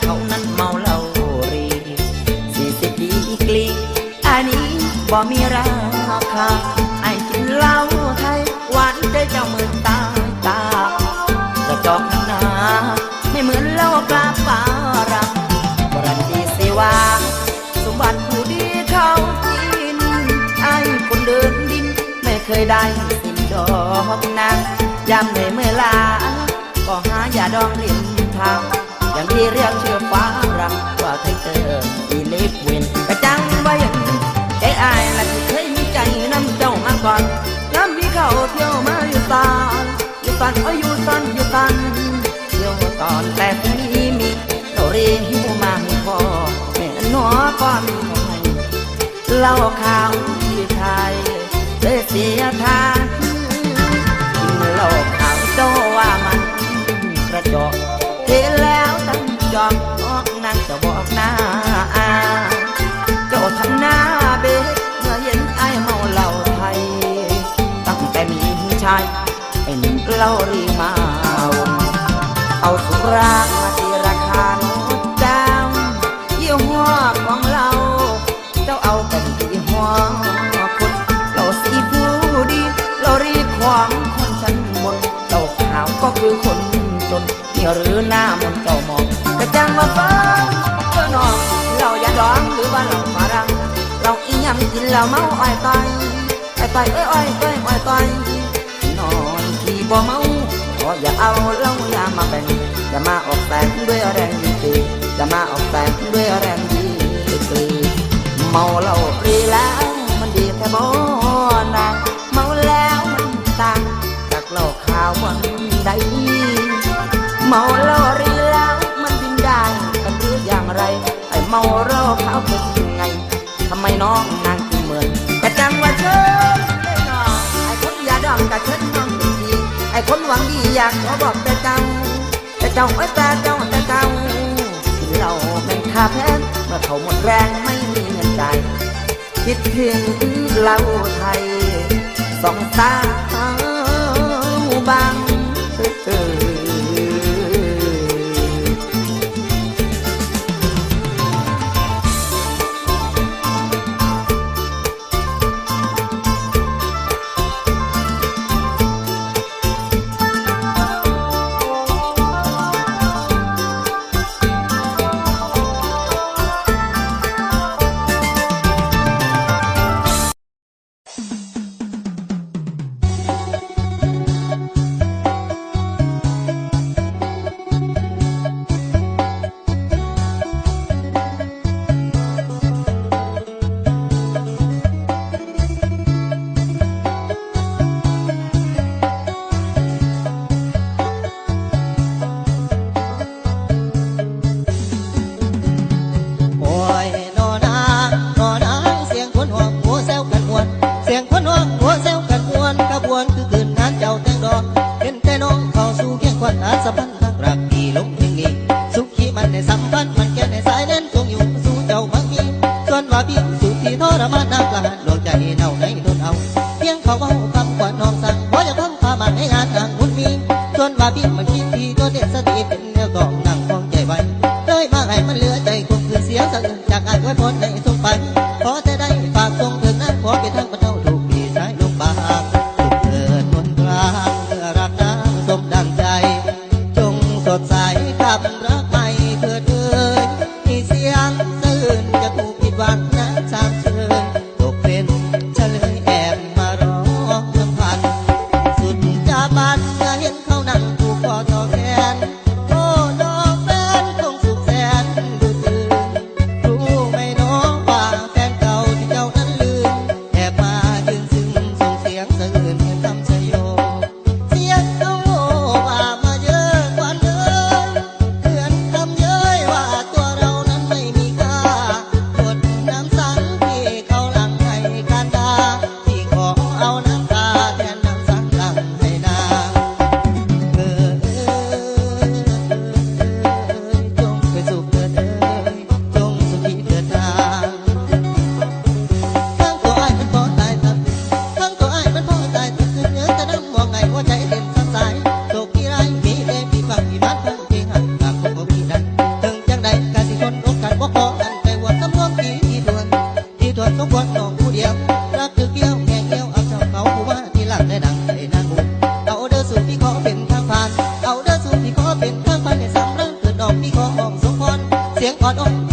เขานั้นเมาเหล้ารีสี่สิบดีกรีอันนี้บ่มีราคาไอ้กินเหล้าไทยหวานใจเจ้าเมือนตาตากระจอกหนาไม่เหมือนเหล้าปลาปลารังบรันดีสิวาสมบัติผู้ดีเขากินไอ้คนเดินดินไม่เคยได้สิ่งดอกนางยามเหนื่อยเมื่อลาก็หายาดองริมทาง ย่างที่เรียกเชื่อฟ้ารักว่าไทเตออีเล็กเวนกระจังไว้ใจอายและที่เคยมีใจน้ำเจ้ามาก่อนย้ำมีเขาเที่ยวมาอยู่ตอนอยู่ตอนโอ้ยอยู่ตอนอยู่ตอนเที่ยวตอนแต่ที่นี้มีเราเรียหิวมาให้พอแม่หนอก็มีของให้เล่าข่าว เหล้ารีมาวเอาสุรามาตีราคาโน้ตเจ้ายี่ห้อของเราเจ้าเอากันที่ห้อคนเราสีผู้ดีเรารีของคนชั้นบนเจ้าขาวก็คือคนจนนี่หรือหน้ามนต์เจ้ามองกระจังมาฟังเพื่อนองเราอย่าร้องหรือว่าเราฝรั่งเราอีหยังกินเราเมาอ้อยตายอ้อยตายเอ้ยอ้อยต้อยอ้อยตายนอนที่ บ่เมาก็อย่าเอาเหล้าอย่ามาแบ่งอย่ามาออกแสงด้วยแรงดีตีอย่ามาออกแสงด้วยแรงดีตีเมาเหล้าปรีแล้วมันดีแต่บ่นางเมาแล้วมันต่างจากเหล้าขาวมันใดเมาเหล้ารีแล้วมันดิ้นได้กันหรืออย่างไรไอ้เมาเหล้า คนหวังดีอยากขอบอกแต่เจ้า แต่เจ้าไอ้แต่เจ้าแต่เจ้ากินเราแม่งค่าแพนเมื่อเขาหมดแรงไม่มีเงินจ่ายคิดถึงเหล้าไทยสองสาวบาง วนว่าเพียงสุดที่ทรมานนักละหันดวงใจเน่าในทนเอา เพียงเขาเว้าคำกว่าน้องสั่งบ่อยากฟังความหมายในงานนางหุ่นมีส่วนว่าเพียงมันคิดที่ตัวเด็ดสติเป็นเนื้อกองนั่งคล้องใจไว้เลยมาให้มันเหลือใจคงคือเสียสั่งจากอายไว้พ้นใน But